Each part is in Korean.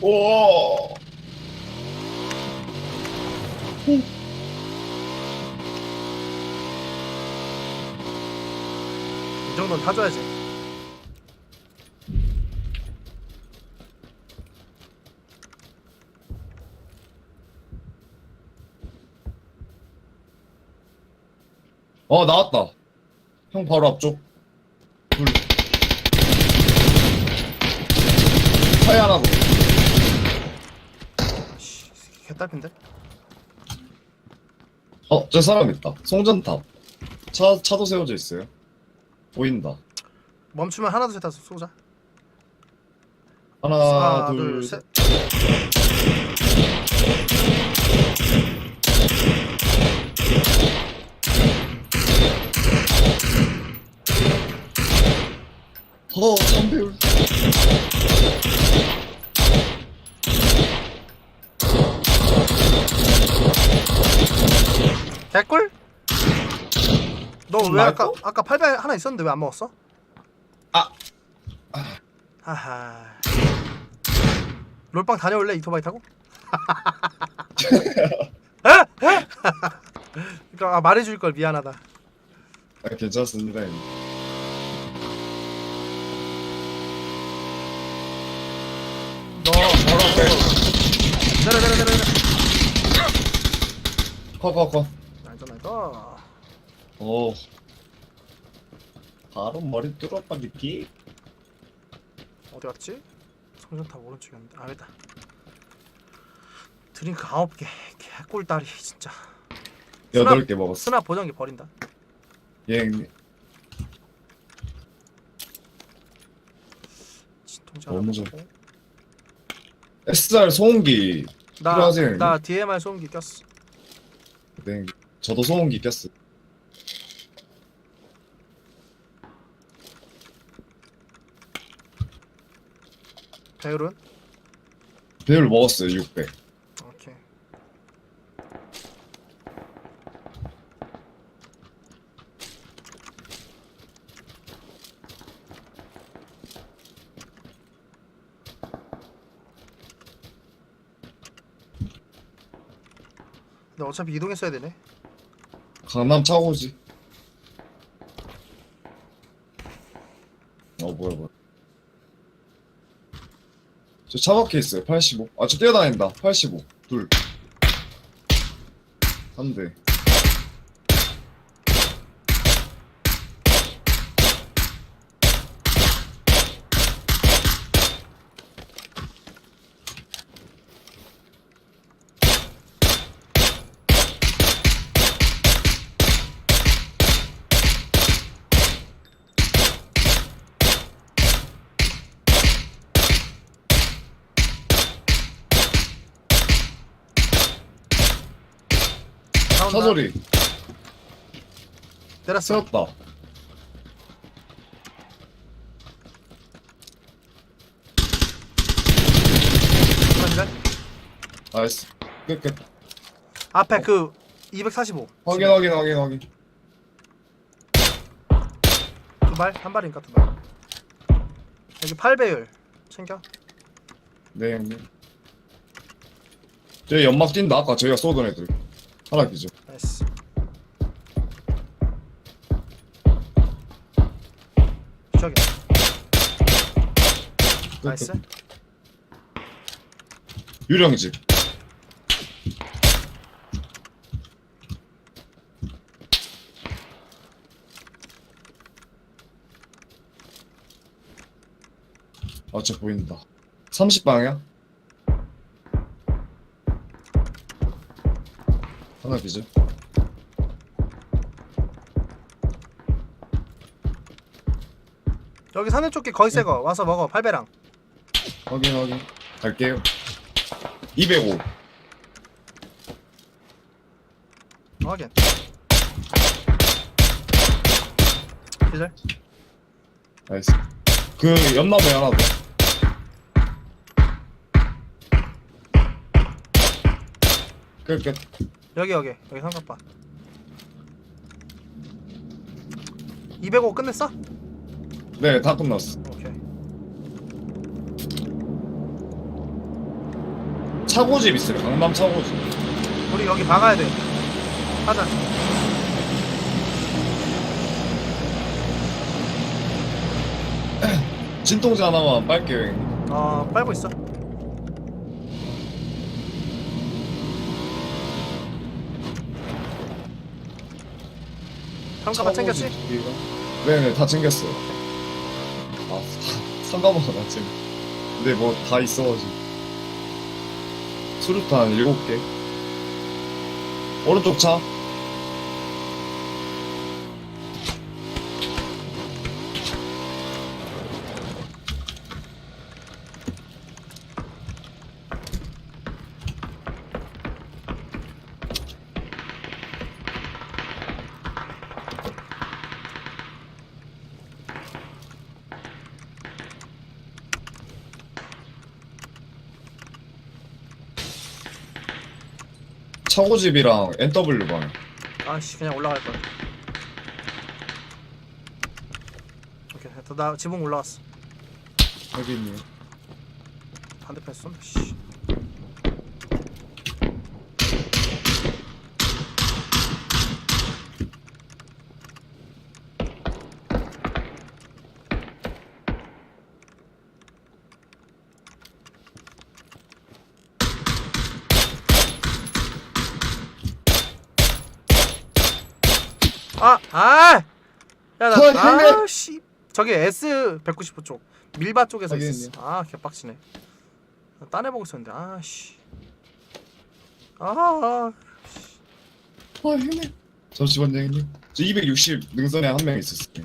오. 이 정도는 타줘야지. 어 나왔다. 형 바로 앞쪽. 둘. 차에 하나 더. 씨, 개딸핀데? 어, 저 사람 있다. 송전탑. 차 차도 세워져 있어요. 보인다. 멈추면 하나 둘셋 다섯 쏘자. 하나, 하나 둘, 둘 셋. 어, 3 개꿀? 너왜 말고? 아까 아까 8배 하나 있었는데 왜 안 먹었어? 아. 하하. 롤빵 다녀올래 이토바이 타고? 에? 에? 그러니까 아, 말해줄 걸 미안하다. 아, 괜찮습니다. 형님. 너 앞에. 내려 내려 내려 내려. 커, 커, 커. 오. 바로 머리 뚫어버리기. 어디 갔지? 성전탑 오른쪽이었는데 아 여기다. 드링크 아홉 개 개꿀다리 진짜. 여덟 개 먹었어. 스나 보정기 버린다. 예. 진통제 너무 하나 좋- 먹고. SR 소음기 나, 필요하세요, 형님? 나 DMR 소음기 꼈어. 네. 저도 소음기 꼈어. 배율은? 배율 먹었어요, 600. 오케이. 근데 어차피 이동했어야 되네. 강남 차고지. 어, 뭐야, 뭐야. 저 차 박혀 있어요, 85. 아, 저 뛰어다닌다, 85. 둘. 한 대. 다운 차 나. 소리. 내렸어. 세웠다. 나이스. 끝, 끝. 앞에 그 245. 확인, 확인, 확인, 확인. 두 발? 한 발인가 두 발? 여기 8배율 챙겨. 네, 형님. 저희 연막 뛴다, 아까 저희가 쏘던 애들. 하나 기죠. 저기. 끝, 나이스. 끝. 유령 집. 아, 저 보인다. 30방향? 하나 기죠. 여기 산에 쪽기 거의 새거 와서 먹어 8배랑. 확인, 확인. 갈게요. 205. 확인. 기절. 나이스. 그, 옆나무에 하나 더. 끝, 끝. 여기 여기 여기 삼각바. 205 끝냈어? 네, 다 끝났어. 차고집 있어요. 강남 차고집. 우리 여기 박아야 돼. 하자. 진통제 하나만 빨게요. 형님. 어, 빨고 있어. 평가만 챙겼지? 네네, 다 챙겼어요. 아, 상가만 안 챙겨. 근데 뭐 다 있어가지고. 수류탄 7개. 오른쪽 차. 차고집이랑 NW 방. 아씨 그냥 올라갈 거야. 오케이. 나 지붕 올라왔어. 확인이요. 반대편 쏜다. 씨. 아, 아! 야, 나, 헐, 형님! 아, 씨. 저기 S 195 쪽. 밀바 쪽에서 확인했네. 있었어. 아, 개빡치네. 나 딴애 보고 있었는데, 아, 씨. 아, 아. 아, 형님. 잠시만요, 형님. 저260 능선에 한 명 있었어요.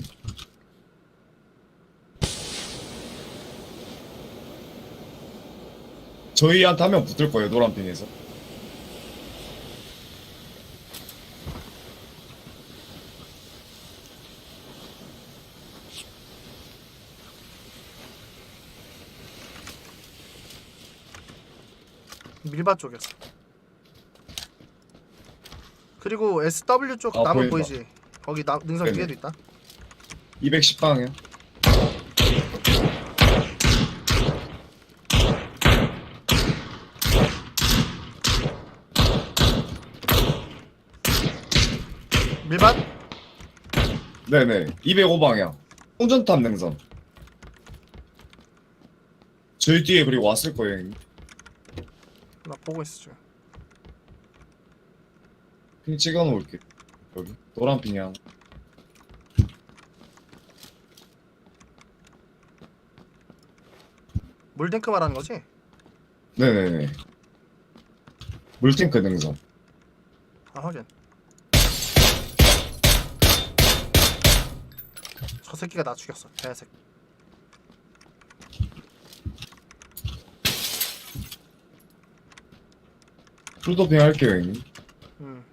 저희한테 한 명 붙을 거예요, 노란핑에서. 밀바 쪽이었어. 그리고 SW 쪽 아, 나무 보인다. 보이지? 거기 나, 능선 네네. 뒤에도 있다. 210방이요. 밀밭? 네네. 205방향. 홍전탑 능선. 저희 뒤에 그리고 왔을 거예요, 형님. 나 보고 있어 지금. 핑 찍어 놓을게. 여기. 노란 핑이 하나. 물탱크 말하는 거지? 네네네. 물탱크 능선. 아 확인. 저 새끼가 나 죽였어. 개새끼. 풀도핑 할게요, 형님. 음.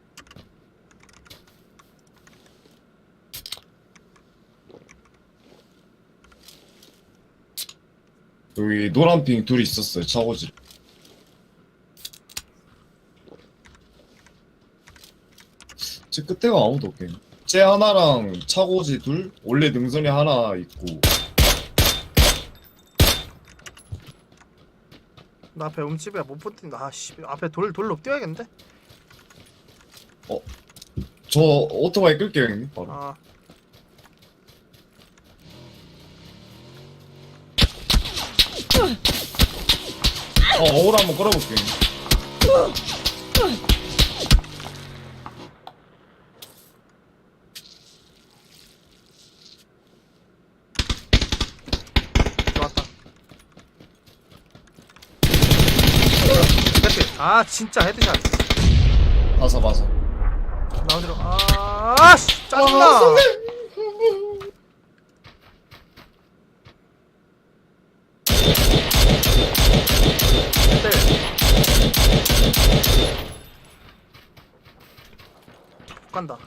여기 노란핑 둘이 있었어요, 차고지. 제 끝에가 아무도 없겠네. 쟤 하나랑 차고지 둘, 원래 능선이 하나 있고. 나 앞에 움집이야 못 붙는다. 아씨 앞에 돌 돌로 뛰어야겠는데? 저 오토바이 끌게요, 형님. 바로. 아 어, 어울 한번 끌어볼게요. 형님. 좋았다. 헤드. 아 진짜 헤드샷. 나 어디로? 아, 아씨 짜증나. 아. 못 간다.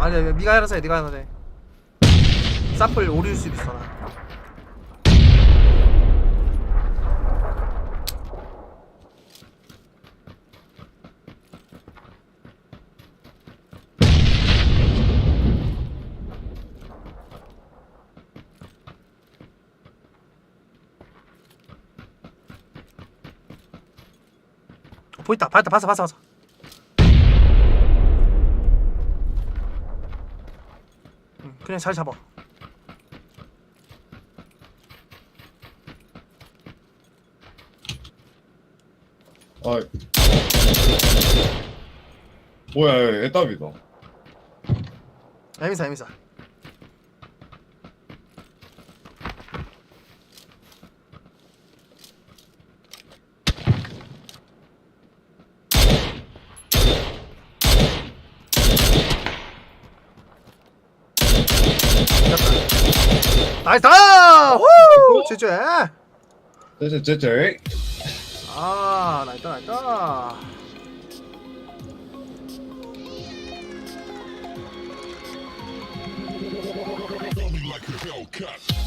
아니야 네가 알아서 해 네가 알아서 해 사플 오릴 수도 있어 나. 어, 보였다. 봤다 봤어 봤어 봤어. 그냥 잘 잡아. 아 뭐야 애답이다. 에미사 에미사 나이스 후 제제 쟤쟤쟤쟤 아 나이다 나이다 like a Hellcat.